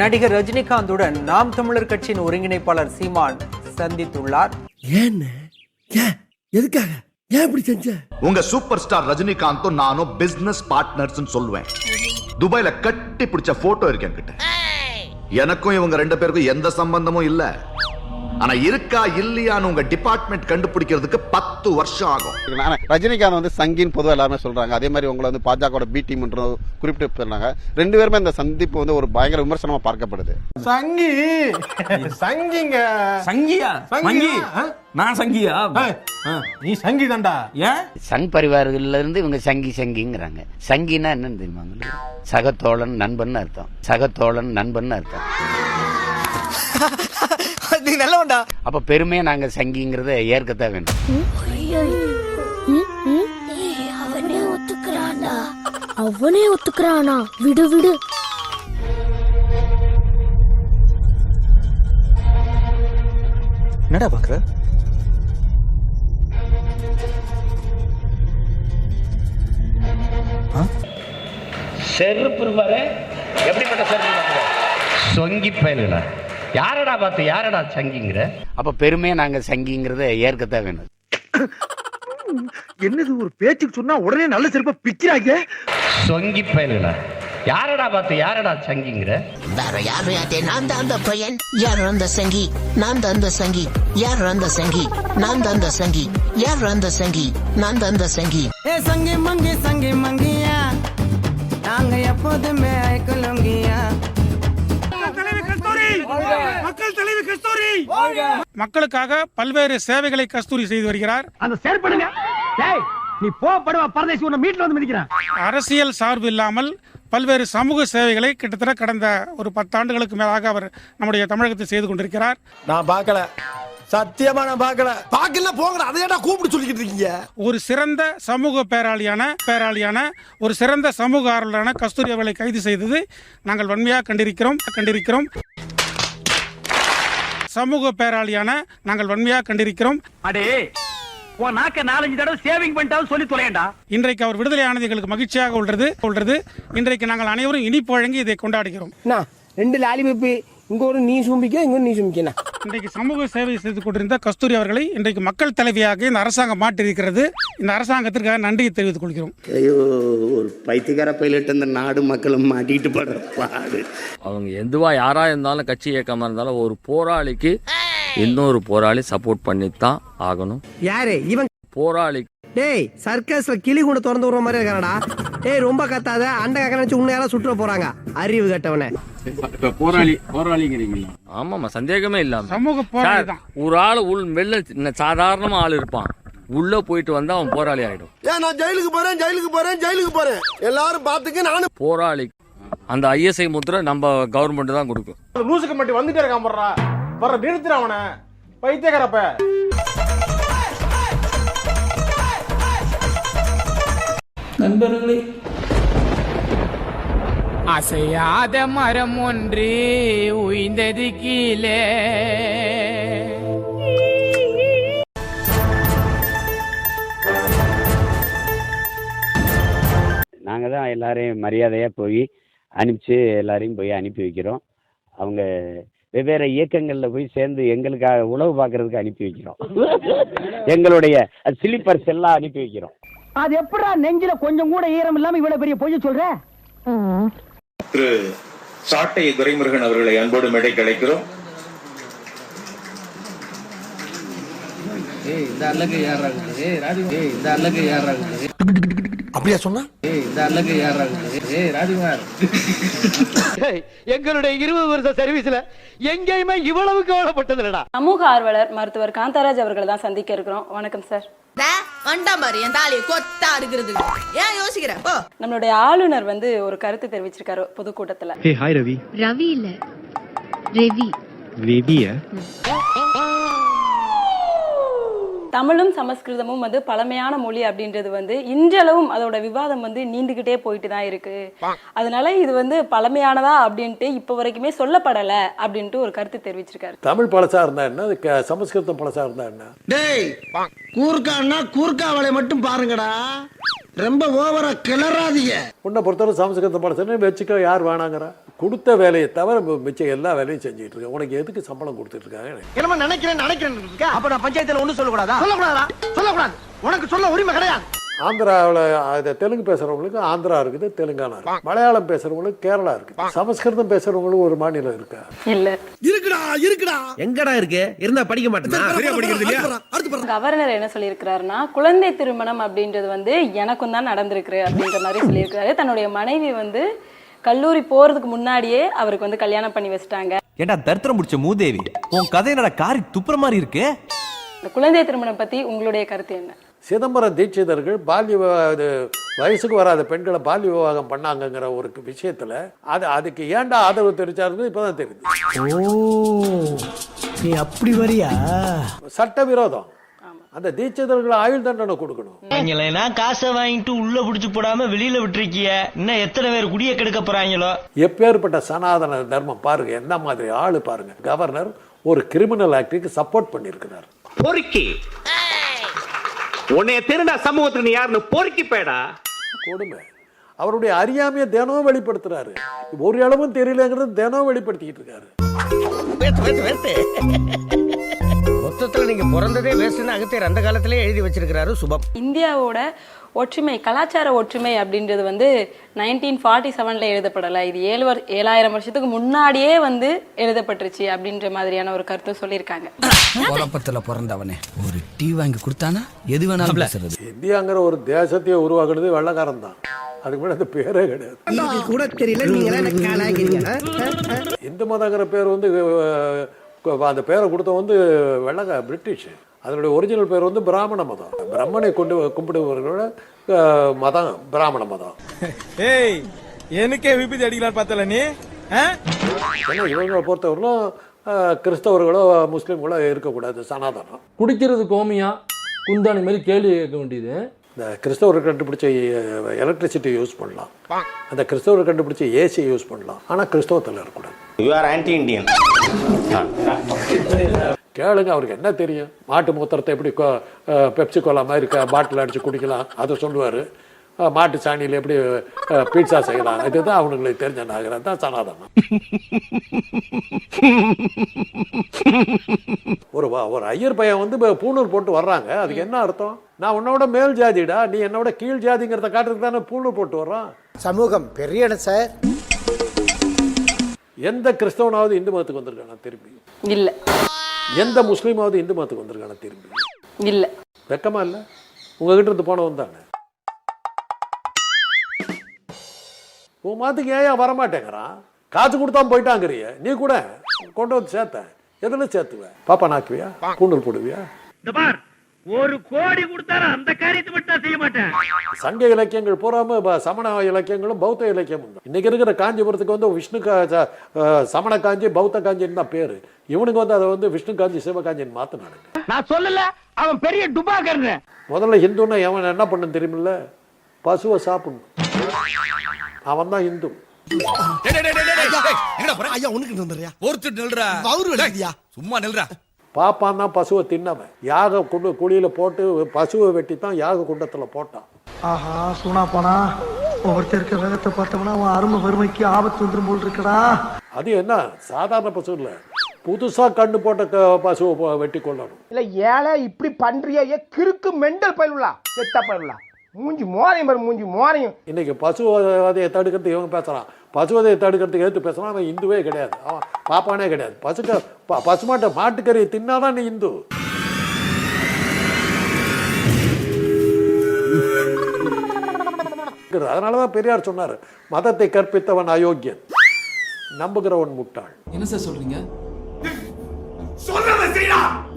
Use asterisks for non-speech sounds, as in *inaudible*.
நடிகர் ரஜினிகாந்துடன் நாம் தமிழர் கட்சியின் ஒருங்கிணைப்பாளர் சீமான் சந்தித்துள்ளார். ஏன்னு? ஏன் எதுக்காக? ஏன் இப்படி செஞ்ச? உங்க சூப்பர் ஸ்டார் ரஜினிகாந்தும் நானும் பிசினஸ் பார்ட்னர்ஸ் சொல்லுவேன். துபாயில கட்டி பிடிச்ச போட்டோ இருக்கு என்கிட்ட. எனக்கும் இவங்க ரெண்டு பேருக்கும் எந்த சம்பந்தமும் இல்ல. ஆனா இருக்கா இல்லையான்னு உங்க டிபார்ட்மெண்ட் கண்டுபிடிக்கிறதுக்கு பத்து வருஷம் ஆகும். ரஜினிகாந்த் வந்து சங்கின்னு பொதுவாக எல்லாருமே சொல்றாங்க. அதே மாதிரி உங்களை வந்து பாஜக பி டீம் குறிப்பிட்டு சொன்னாங்க ரெண்டு பேருமே இந்த சந்திப்பு வந்து ஒரு பயங்கர விமர்சனமா பார்க்கப்படுது. சங்கி! சங்கிங்க! சங்கியா? சங்கி? நான் சங்கியா? நீ சங்கி தான்டா. ஏன்? சங் பரிவார்கள்ல இருந்து இவங்க சங்கி சங்கிங்கிறாங்க. சங்கினா என்னன்னு தெரியுமா உங்களுக்கு? சகத்தோழன் நண்பன் அர்த்தம். சகத்தோழன் நண்பன் அர்த்தம். *laughs* நீ நல்லவன்டா. அப்ப பெருமையா நாங்க சங்கிங்கிறத ஏற்கத்தான் வேணும். அவனே ஒத்துக்கிறான்டா அவனே ஒத்துக்கிறானா? விடு விடு. என்னடா பாக்குற? செருப்பு பாரு எப்படிப்பட்ட செருப்பு சொங்கி பயலுல யாரடா பார்த்து யாரடா சங்கிங்கிற? அப்ப பெருமையா நாங்க சங்கிங்கிறத ஏற்கத்தான் வேணும். என்னது ஒரு பேச்சுக்கு சொன்னா உடனே நல்ல செருப்பா பிக்கிறாங்க சொங்கி பயலுல யாரடா பார்த்து யாரடா சங்கிங்கிற? வேற யாரு? யாத்தே நான் தான் அந்த பையன். யார் அந்த சங்கி? நான் தான் அந்த சங்கி. யார் அந்த சங்கி? நான் தான் அந்த சங்கி. யார் அந்த சங்கி? நான் தான் அந்த சங்கி. ஏ சங்கி மங்கி சங்கி மங்கியா? நாங்க எப்போதுமே ஐக்கலுங்கியா மக்களுக்காக பல்வேறு சேவைகளை கஸ்தூரி செய்து வருகிறார். அந்த செயற்படுங்க. டேய் நீ போ படுவா பரதேசி உன்னை மீட்ல வந்து மிதிக்கிறான். அரசியல் சார்பு இல்லாமல் பல்வேறு சமூக சேவைகளை கிட்டத்தட்ட கடந்த ஒரு பத்தாண்டுகளுக்கு மேலாக அவர் நம்முடைய தமிழகத்தில் செய்து கொண்டிருக்கிறார். நான் பார்க்கல. சத்தியமா நான் பார்க்கல. பார்க்கல போங்கடா. அதை ஏன்டா கூப்பிட்டு சொல்லிக்கிட்டு இருக்கீங்க? ஒரு சிறந்த சமூக பேராளியான பேராளியான ஒரு சிறந்த சமூக ஆர்வலரான கஸ்தூரி அவர்களை கைது செய்தது நாங்கள் வன்மையாக கண்டிருக்கிறோம் கண்டிருக்கிறோம். சமூக பேராளியான நாங்கள் வன்மையாக கண்டிருக்கிறோம். அடே உன் நாக்க நாலஞ்சு தடவை சேவிங் பண்ணிட்டாவும் சொல்லி தொலையண்டா. இன்றைக்கு அவர் விடுதலையானது எங்களுக்கு மகிழ்ச்சியாக உள்ளது உள்ளது. இன்றைக்கு நாங்கள் அனைவரும் இனிப்பு வழங்கி இதை கொண்டாடுகிறோம். ரெண்டு லாலிபப்பு இங்க ஒரு நீ சும்பிக்க இங்க நீ சும்பிக்கணும் இன்றைக்கு சமூக சேவை செய்து கொண்டிருந்த கஸ்தூரி அவர்களை இன்றைக்கு மக்கள் தலைவியாக இந்த அரசாங்கம் மாற்றியிருக்கிறது. இந்த அரசாங்கத்திற்காக நன்றியை தெரிவித்துக் கொள்கிறோம். ஐயோ ஒரு பைத்தியக்கார பைலட் இந்த நாடு மக்களும் மாட்டிட்டு படுற பாடு. அவங்க எதுவா யாரா இருந்தாலும் கட்சி இயக்கமா இருந்தாலும் ஒரு போராளிக்கு இன்னொரு போராளி சப்போர்ட் பண்ணித்தான் ஆகணும். யாரு? இவன் போராளி டேய் சர்க்கஸ்ல கிளி கூட திறந்து விடுற மாதிரி இருக்கானடா. டேய் ரொம்ப கத்தாத. அண்ட கக்க நினைச்சு உன்னையால சுற்ற போறாங்க. அறிவு கட்டவனே. போராளி போராளிங்கிறீங்களா. ஆமாமா சந்தேகமே இல்லாம. சமூக போராளி தான் ஒரு ஆள் உள் வெளில சின்ன சாதாரணமா ஆள் இருப்பான். உள்ள போயிட்டு வந்தா அவன் போராளி ஆயிடும். ஏன் நான் ஜெயிலுக்கு போறேன் ஜெயிலுக்கு போறேன் ஜெயிலுக்கு போறேன். எல்லாரும் பாத்துக்க நானும் போராளி. அந்த ஐஎஸ்ஐ முத்திரை நம்ம கவர்மெண்ட் தான் கொடுக்கும். லூசுக்கு மட்டும் வந்துட்டே இருக்கான் போடுறா. வர நிறுத்துற அவனை. பைத்தியக்காரப்ப. நண்பர்களே. அசையாத மரம் ஒன்று உயிந்தது கீழே. நாங்க தான் எல்லாரையும் மரியாதையா போய் அனுப்பிச்சு எல்லாரையும் போய் அனுப்பி வைக்கிறோம். அவங்க வெவ்வேறு இயக்கங்கள்ல போய் சேர்ந்து எங்களுக்காக உழவு பார்க்கறதுக்கு அனுப்பி வைக்கிறோம். எங்களுடைய ஸ்லீப்பர்ஸ் எல்லாம் அனுப்பி வைக்கிறோம். அது எப்படா நெஞ்சில கொஞ்சம் கூட ஈரம் இல்லாம இவ்வளவு பெரிய பொய்ய சொல்ற? திரு சாட்டை துரைமுருகன் அவர்களை அன்போடு மேடைக்கு அழைக்கிறோம். இந்த அல்லக்கு யாராகுது ஏய் ராஜு ஏய் இந்த அல்லக்கு யாராகுது அப்படியா சொன்னா? எங்களுடைய இருபது வருஷ சர்வீஸ்ல எங்கேயுமே இவ்வளவு கவலைப்பட்டது இல்லடா சமூக ஆர்வலர் மருத்துவர் காந்தராஜ் அவர்களை தான் சந்திக்க இருக்கிறோம். வணக்கம் சார். நம்மளுடைய ஆளுநர் வந்து ஒரு கருத்து தெரிவிச்சிருக்காரு பொதுக்கூட்டத்துல. Hey hi Ravi. ரவி இல்ல ரெவி. ரவியா? தமிழும் சமஸ்கிருதமும் வந்து பழமையான மொழி அப்படின்றது வந்து இன்றளவும் அதோட விவாதம் வந்து நீண்டுகிட்டே போயிட்டு தான் இருக்கு அதனால இது வந்து பழமையானதா அப்படின்ட்டு இப்ப வரைக்குமே சொல்லப்படல அப்படின்ட்டு ஒரு கருத்து தெரிவிச்சிருக்காரு. தமிழ் பழசா இருந்தா என்ன? சமஸ்கிருதம் பழசா இருந்தா என்ன? டேய் கூர்க்கான்னா கூர்க்கா வேலையை மட்டும் பாருங்கடா. ரொம்ப ஓவரா கிளறாதீங்க. உன்னை பொறுத்தவரை சமஸ்கிருதம் பழசுன்னு வச்சுக்க யார் வேணாங்கிறா. கொடுத்த வேலையை தவிர மிச்சம் எல்லா வேலையும் செஞ்சுட்டு இருக்கேன். உனக்கு எதுக்கு சம்பளம் கொடுத்துட்டு இருக்காங்க என்னமா நினைக்கிறேன் நினைக்கிறேன் அப்ப நான் பஞ்சாயத்துல ஒண்ணும் சொல்லக்கூடாதா? சொல்லக்கூடாதா? சொல்லக்கூடாது. உனக்கு சொல்ல உரிமை கிடையாது. ஆந்திராவில் அது தெலுங்கு பேசுறவங்களுக்கு ஆந்திரா இருக்குது தெலுங்கானா இருக்கு மலையாளம் பேசுறவங்களுக்கு கேரளா இருக்கு சமஸ்கிருதம் பேசுறவங்களுக்கு ஒரு மாநிலம் இருக்கா? இல்ல. இருக்குடா இருக்குடா. எங்கடா இருக்கு? இருந்தா படிக்க மாட்டேன். கவர்னர் என்ன சொல்லியிருக்கிறாருன்னா குழந்தை திருமணம் அப்படின்றது வந்து எனக்கும் தான் நடந்திருக்கு அப்படின்ற மாதிரி சொல்லியிருக்கிறாரு. தன்னுடைய மனைவி வந்து கல்லூரி போறதுக்கு முன்னாடியே அவருக்கு வந்து கல்யாணம் பண்ணி வச்சுட்டாங்க. ஏண்டா தரித்திரம் முடிச்ச மூதேவி? உன் கதை என்னடா காரி துப்புற மாதிரி இருக்கு? இந்த குழந்தை திருமணம் பத்தி உங்களுடைய கருத்து என்ன? சிதம்பரம் தீட்சிதர்கள் பால்ய விவா- இது வயசுக்கு வராத பெண்களை பால்ய விவாகம் பண்ணாங்கங்கிற ஒரு விஷயத்துல அது அதுக்கு ஏன்டா ஆதரவு தெரிவிச்சாருன்னு இப்பதான் தெரியுது. ஓ நீ அப்படி வரியா? சட்ட விரோதம் அந்த தீட்சிதர்கள் ஆயுள் தண்டனை கொடுக்கணும். காசை வாங்கிட்டு உள்ள புடிச்சு போடாம வெளியில விட்டுருக்கிய இன்னும் எத்தனை பேர் குடிய கெடுக்க போறாங்களோ? எப்பேற்பட்ட சனாதன தர்மம் பாருங்க என்ன மாதிரி ஆளு பாருங்க. கவர்னர் ஒரு கிரிமினல் ஆக்டுக்கு சப்போர்ட் பண்ணியிருக்கிறார். பொறுக்கி. உன்னைய திருடா சமூகத்துக்கு நீ யாருன்னு பொறுக்கி போயடா. கொடுமை. அவருடைய அறியாமையை தினம் வெளிப்படுத்துறாரு. ஒரு அளவும் தெரியலங்கிறது தினம் வெளிப்படுத்திக்கிட்டு இருக்காரு. மொத்தத்துல நீங்க பிறந்ததே வேஸ்ட்னு அகத்தியர் அந்த காலத்திலே எழுதி வச்சிருக்கிறாரு சுபம். இந்தியாவோட ஒற்றுமை கலாச்சார ஒற்றுமை அப்படின்றது வந்து நைன்டீன் ஃபார்ட்டி செவன்ல எழுதப்படலை. இது ஏழு வரு ஏழாயிரம் வருஷத்துக்கு முன்னாடியே வந்து எழுதப்பட்டுருச்சு அப்படின்ற மாதிரியான ஒரு கருத்தும் சொல்லியிருக்காங்க. குழப்பத்துல பிறந்தவனே ஒரு டீ வாங்கி கொடுத்தானா? எது வேணாலும் பேசுறது. இந்தியாங்கிற ஒரு தேசத்தையே உருவாக்குறது வெள்ளக்காரன் தான் அதுக்கு மேலே அந்த பேரே கிடையாது. கூட தெரியல நீங்க இந்து மதங்கிற பேர் வந்து அந்த பேரை கொடுத்த வந்து வெள்ளக்கா பிரிட்டிஷ். அதனுடைய ஒரிஜினல் பேர் வந்து பிராமண மதம். பிரம்மனை கொண்டு கும்பிடுபவர்களோட மதம் பிராமண மதம். ஏய் எனக்கே விபத்து அடிக்கலாம் பார்த்தல நீ? இவங்களை பொறுத்தவரையிலும் கிறிஸ்தவர்களோ முஸ்லீம்களோ இருக்கக்கூடாது சனாதனம். குடிக்கிறது கோமியா குந்தாணி மாதிரி கேள்வி கேட்க வேண்டியது. இந்த கிறிஸ்தவர்கள் கண்டுபிடிச்ச எலக்ட்ரிசிட்டி யூஸ் பண்ணலாம். அந்த கிறிஸ்தவர்கள் கண்டுபிடிச்ச ஏசி யூஸ் பண்ணலாம். ஆனால் கிறிஸ்தவத்தில் இருக்கக்கூடாது. யூ ஆர் ஆன்டி இந்தியன் கேளுங்க அவருக்கு என்ன தெரியும்? மாட்டு மூத்திரத்தை எப்படி பெப்சி கோலா மாதிரி பாட்டில் அடித்து குடிக்கலாம். அதை சொல்லுவார். மாட்டு சாணியில் எப்படி பீட்சா செய்யலாம். இதுதான் அவனுங்களுக்கு தெரிஞ்ச நாகரம் தான் சனாதனம். ஒரு வ- ஒரு ஐயர் பையன் வந்து இப்ப பூணூல் போட்டு வர்றாங்க. அதுக்கு என்ன அர்த்தம்? நான் உன்னோட மேல் ஜாதிடா நீ என்னோட கீழ் ஜாதிங்கிறத காட்டுறதுக்கு தானே பூணூல் போட்டு வர்றான்? சமூகம் பெரிய சார். எந்த கிறிஸ்தவனாவது இந்து மதத்துக்கு வந்திருக்கானா திரும்பி? இல்ல. எந்த முஸ்லீமாவது இந்து மதத்துக்கு வந்திருக்கானா திரும்பி? இல்ல. வெக்கமா இல்ல? உங்ககிட்ட இருந்து போனவன் தானே? உன் மாத்துக்கு ஏன் வரமாட்டேங்கிறான்? காசு கொடுத்தாம போயிட்டாங்கிறிய. நீ கூட கொண்டு வந்து சேர்த்த எதுல சேர்த்துவ? பாப்பா நாக்குவியா? கூண்டல் போடுவியா? ஒரு கோடி கொடுத்தாரு அந்த காரியத்தை மட்டும் செய்ய மாட்டேன். சங்க இலக்கியங்கள் பூராம சமண இலக்கியங்களும் பௌத்த இலக்கியமும் தான். இன்னைக்கு இருக்கிற காஞ்சிபுரத்துக்கு வந்து விஷ்ணு சமண காஞ்சி பௌத்த காஞ்சின்னு தான் பேரு. இவனுக்கு வந்து அதை வந்து விஷ்ணு காஞ்சி சிவகாஞ்சின்னு மாத்தினானுங்க. நான் சொல்லல அவன் பெரிய டுபாக்கர்னு முதல்ல ஹிந்துன்னா எவன் என்ன பண்ணு தெரியுமில்ல? பசுவை சாப்பிடணும். அவன் தான் இந்து பாப்பான் தான் பசுவை தின்னவன். யாக குண்டு குழியில போட்டு பசுவை வெட்டி தான் யாக குண்டத்துல போட்டான். ஆஹா சூனா போனா ஒவ்வொருத்தர் இருக்க வேகத்தை பார்த்தோம்னா அவன் அருமை வறுமைக்கு ஆபத்து வந்துரும் போல் இருக்கடா. அது என்ன? சாதாரண பசு இல்ல. புதுசா கண்ணு போட்ட க- பசுவை வெட்டி கொள்ளணும் இல்ல ஏழை இப்படி பண்றியா கிறுக்கு மெண்டல் பயிலுலா செத்தா பயிலுலா. மூஞ்சி மோரையும் பாரு மூஞ்சி மோரையும் இன்னைக்கு பசுவதையை தடுக்கிறதுக்கு இவங்க பேசுறான். பசுவதையை தடுக்கிறதுக்கு எடுத்து பேசுறான் அவன் இந்துவே கிடையாது. அவன் பாப்பானே கிடையாது. பசுக்க ப- பசுமாட்டை மாட்டுக்கறியை தின்னாதான் நீ இந்து. அதனாலதான் பெரியார் சொன்னார் மதத்தை கற்பித்தவன் அயோக்கியன் நம்புகிறவன் முட்டாள். என்ன சார் சொல்றீங்க? சொல்றதை செய்யலாம்